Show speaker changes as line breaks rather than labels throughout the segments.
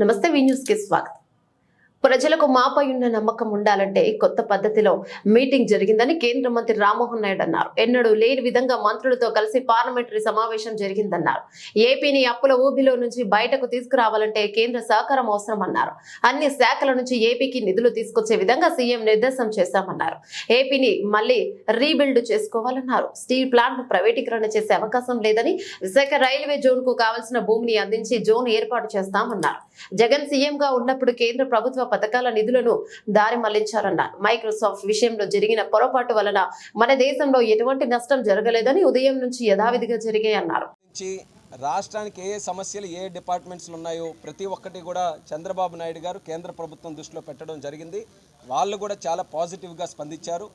నమస్తే వి న్యూస్కి స్వాగతం. ప్రజలకు మాపై ఉన్న నమ్మకం ఉండాలంటే కొత్త పద్ధతిలో మీటింగ్ జరిగిందని కేంద్ర మంత్రి రామ్మోహన్ నాయుడు అన్నారు. ఎన్నడూ లేని విధంగా మంత్రులతో కలిసి పార్లమెంటరీ సమావేశం జరిగిందన్నారు. ఏపీని అప్పుల ఊబిలో నుంచి బయటకు తీసుకురావాలంటే కేంద్ర సహకారం అవసరం అన్నారు. అన్ని శాఖల నుంచి ఏపీకి నిధులు తీసుకొచ్చే విధంగా సీఎం నిర్దేశం చేశామన్నారు. ఏపీని మళ్ళీ రీబిల్డ్ చేసుకోవాలన్నారు. స్టీల్ ప్లాంట్ ప్రైవేటీకరణ చేసే అవకాశం లేదని విశాఖ రైల్వే జోన్కు కావాల్సిన భూమిని అందించి జోన్ ఏర్పాటు చేస్తామన్నారు. జగన్ సీఎం గా ఉన్నప్పుడు కేంద్ర ప్రభుత్వ పథకాల నిధులను దారి మళ్ళించారన్నారు మైక్రోసాఫ్ట్ విషయంలో జరిగిన పొరపాటు వలన మన దేశంలో ఎటువంటి నష్టం జరగలేదని ఉదయం నుంచి యథావిధిగా జరిగాయన్నారు
రాష్ట్రానికి ఏ సమస్యలు ఏ డిపార్ట్మెంట్స్లు ఉన్నాయో ప్రతి ఒక్కటి కూడా చంద్రబాబు నాయుడు గారు కేంద్ర ప్రభుత్వం దృష్టిలో పెట్టడం జరిగింది. వాళ్ళు కూడా చాలా పాజిటివ్గా స్పందించారు.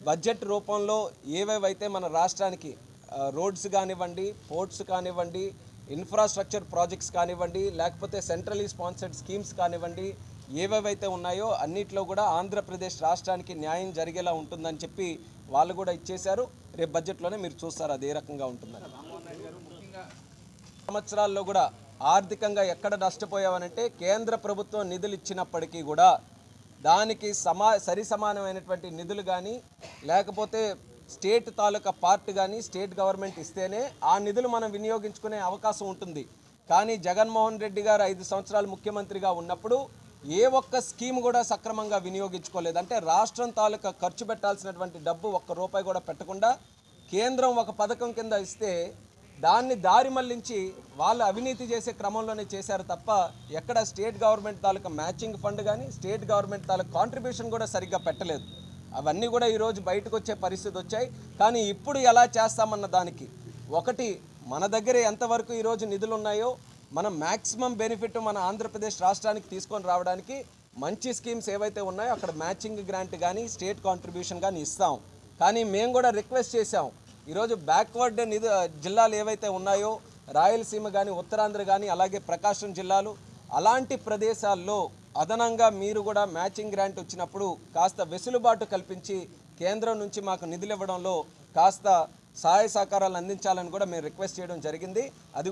బడ్జెట్ రూపంలో ఏవేవైతే మన రాష్ట్రానికి రోడ్స్ కానివ్వండి పోర్ట్స్ కానివ్వండి ఇన్ఫ్రాస్ట్రక్చర్ ప్రాజెక్ట్స్ కానివ్వండి లేకపోతే సెంట్రలీ స్పాన్సర్డ్ స్కీమ్స్ కానివ్వండి ఏవేవైతే ఉన్నాయో అన్నిట్లో కూడా ఆంధ్రప్రదేశ్ రాష్ట్రానికి న్యాయం జరిగేలా ఉంటుందని చెప్పి వాళ్ళు కూడా ఇచ్చేశారు. రేపు బడ్జెట్లోనే మీరు చూస్తారు అది ఏ రకంగా ఉంటుందని. సంవత్సరాల్లో కూడా ఆర్థికంగా ఎక్కడ నష్టపోయామనంటే కేంద్ర ప్రభుత్వం నిధులు ఇచ్చినప్పటికీ కూడా దానికి సమా సరి సమానమైనటువంటి నిధులు కానీ లేకపోతే స్టేట్ తాలూకా పార్ట్ కానీ స్టేట్ గవర్నమెంట్ ఇస్తేనే ఆ నిధులు మనం వినియోగించుకునే అవకాశం ఉంటుంది. కానీ జగన్మోహన్ రెడ్డి గారు ఐదు సంవత్సరాలు ముఖ్యమంత్రిగా ఉన్నప్పుడు ఏ ఒక్క స్కీమ్ కూడా సక్రమంగా వినియోగించుకోలేదు. అంటే రాష్ట్రం తాలూకా ఖర్చు పెట్టాల్సినటువంటి డబ్బు ఒక్క రూపాయి కూడా పెట్టకుండా కేంద్రం ఒక పథకం కింద ఇస్తే దాన్ని దారి మళ్ళించి వాళ్ళు అవినీతి చేసే క్రమంలోనే చేశారు తప్ప ఎక్కడ స్టేట్ గవర్నమెంట్ తాలూకా మ్యాచింగ్ ఫండ్ కానీ స్టేట్ గవర్నమెంట్ తాలూకా కాంట్రిబ్యూషన్ కూడా సరిగ్గా పెట్టలేదు. అవన్నీ కూడా ఈరోజు బయటకు వచ్చే పరిస్థితి వచ్చాయి. కానీ ఇప్పుడు ఎలా చేస్తామన్న దానికి ఒకటి మన దగ్గర ఎంతవరకు ఈరోజు నిధులు ఉన్నాయో మనం మ్యాక్సిమం బెనిఫిట్ మన ఆంధ్రప్రదేశ్ రాష్ట్రానికి తీసుకొని రావడానికి మంచి స్కీమ్స్ ఏవైతే ఉన్నాయో అక్కడ మ్యాచింగ్ గ్రాంట్ కానీ స్టేట్ కాంట్రిబ్యూషన్ కానీ ఇస్తాం. కానీ మేము కూడా రిక్వెస్ట్ చేసాం ఈరోజు బ్యాక్వర్డ్ నిధు జిల్లాలు ఏవైతే ఉన్నాయో రాయలసీమ కానీ ఉత్తరాంధ్ర కానీ అలాగే ప్రకాశం జిల్లాలు అలాంటి ప్రదేశాల్లో అదనంగా మీరు కూడా మ్యాచింగ్ గ్రాంట్ వచ్చినప్పుడు కాస్త వెసులుబాటు కల్పించి కేంద్రం నుంచి మాకు నిధులు ఇవ్వడంలో కాస్త సహాయ సహకారాలు అందించాలని కూడా మేము రిక్వెస్ట్ చేయడం జరిగింది. అది